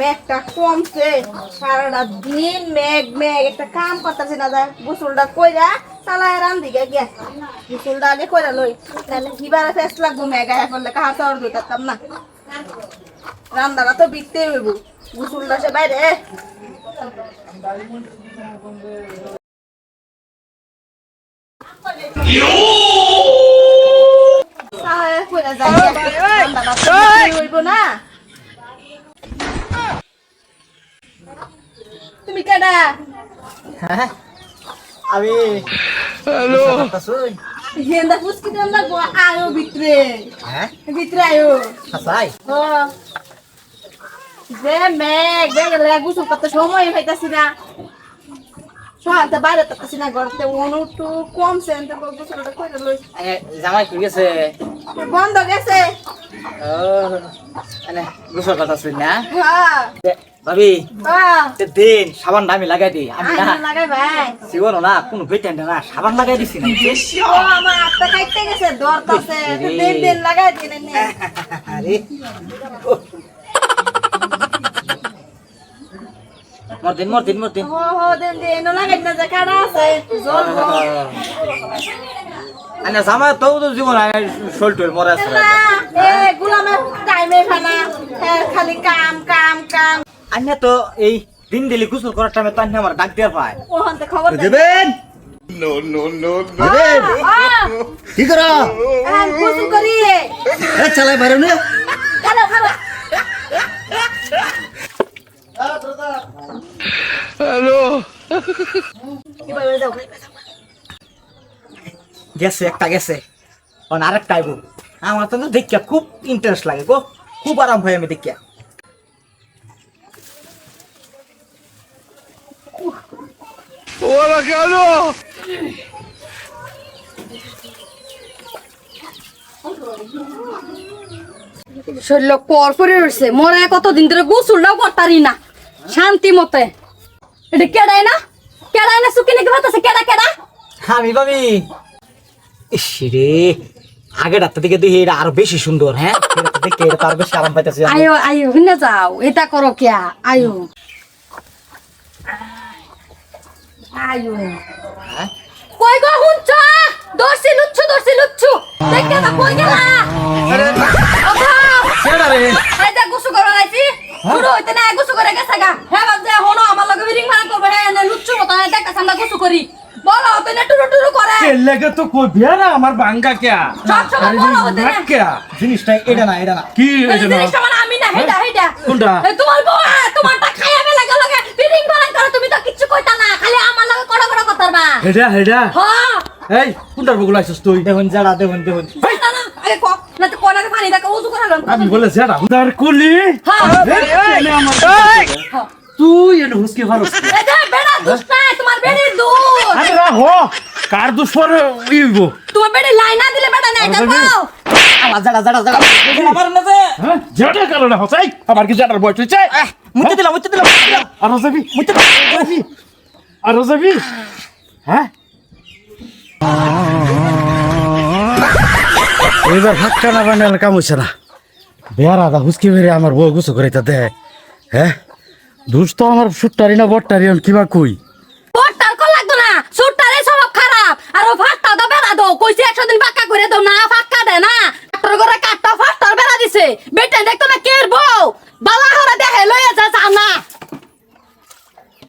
মেঘটা কমছে, সারাটা দিন মেঘ মেঘ, একটা কাম করতেছি না যা গোসলটা কইরা চালায় রান দিকে গিয়া। গোসলটা আগে কইরা লই, তাহলে কিবারে ফেস লাগবো মেঘ আয়া করলে কাহা চাওয়ার দিতাম না। রান্নাটা তো বিকতে হইব, গোসলটা সে বাইরে। চালায় কইরা যাই রান্নাটা তো বিকতে হইব না। কেডা হ্যাঁ আমি হ্যালো। হেন্দা ফুসকি দেন লাগবো আয়ো ভিতরে। হ্যাঁ? ভিতরে আয়ো। হাসাই। হ। যে মেঘ দেখলে গুসল করতে সময় পাইতাছি না। সহালতে বাইরে তাকাছি না ঘরতে অনুটু কমছে এনতে গুসলটা কইরা লই জামাই কি গেছে? বন্ধ গেছে। ও মানে গোসল কথা শুন না? হ্যাঁ। দে- ভাবি দিন সাবান আমি লাগাই দিই আমি না। লাগাই ভাই। জীবন না কোনো বেটেন না সাবান লাগাই দিছি না। ও আমার আত্মা গেছে দরতাছে দিন দিন লাগাই দিন আরে। মর দিন মর দিন মর দিন। হো দিন দিন লাগাই না যে কাটা আছে জ্বলবো। আনে জামাই তো তো জীবন শোল টোল মরে আছে। এ টাইমে খানা। হ্যাঁ, খালি কাম কাম কাম। আনে তো এই দিন দিলি গোসল করার টাইমে তো আনে আমার ডাক দিয়ে পায় ওখানতে খবর দে দেবেন? দেবেন? আহ, কি করো? আহ, গোসল করি। এ চালাই বাইরে নে। খালো খালো। হ্যালো কি বলবে যাও গেছে একটা গেছে। অন আরেকটা আইব। আমার তো দেখিয়া খুব ইন্টারেস্ট লাগে গো। খুব আরাম হয় আমি দেখিয়া। কেন শরীর পর পরে রয়েছে মরে কতদিন ধরে গোসলটাও করতারি না। শান্তি মতে। এটা কেডাই না? কেডাই না সুকি নাকি বাতাসে কেডা কেডা? আমি ভাবি ইস রে আগের রাত থেকে দেখি এটা আরও বেশি সুন্দর হ্যাঁ? দেখে এটা আরও বেশি আরাম পাইতেছি। আয়ো আয়ো হিনে যাও। এটা করো কিয়া? আয়ো। আয়ো। হ্যাঁ? কই গো হুঞ্চ দর্শি লুচ্ছু দর্শি লুচ্ছু। দেখে না কই গেলা? ওঠো সেটা রে। এই যে গুসু করে আইছি শুরু হইতে না গুসু করে গেছে গা। হ্যাঁ বাদ যে হনো আমার লগে রিং মারা করবে হ্যাঁ না লুচ্ছু মত দেখা আমরা গুসু করি। বলো হতে না টুরু টুরু করে। লেগে তো কই বিয়ারা আমার বাঙ্গা কেয়া সব সময় বলো হতে না কেয়া জিনিসটা এটা না এটা না। কি হয়েছে না জিনিসটা মানে আমি না হেডা হেডা। কোনটা? তোমার বউ তোমারটা খাইয়া ফেলে গেল গে রিং মারা করে তুমি তো কিচ্ছু কইতা না খালি আমার লগে কড়া কড়া কথারবা হেডা হেডা। এই কোনটার বগুলো আইছিস তুই? দেখুন যারা দেখুন দেখুন। আমি বলে যারা উদার কুলি। তুই এনে হুসকি নাই তোমার বেড়ির দুধ আরে রাহ কার দুশ্মন ইব তোমার বেড়ি লাইনা দিলে বেটা নাই দেখো। আমার হ্যাঁ কি জানার বয়স হইছে? মুতে দিলাম মুতে দিলাম আর যাবি মুতে আর যাবি হ্যাঁ? এবার ভাত না বানালে কাম হচ্ছে না। বেয়ার আদা হুসকি মেরে আমার বউ গুছো করে তা দে হ্যাঁ? দুষ তো আমার সুট্টারি না বট্টারি এখন কিবা কই? বট্টার কল লাগতো না সুট্টারে স্বভাব খারাপ। আর ও ফাটটা দাও বেড়া দাও কইছে একশো দিন পাক্কা করে দাও না পাক্কা দে না।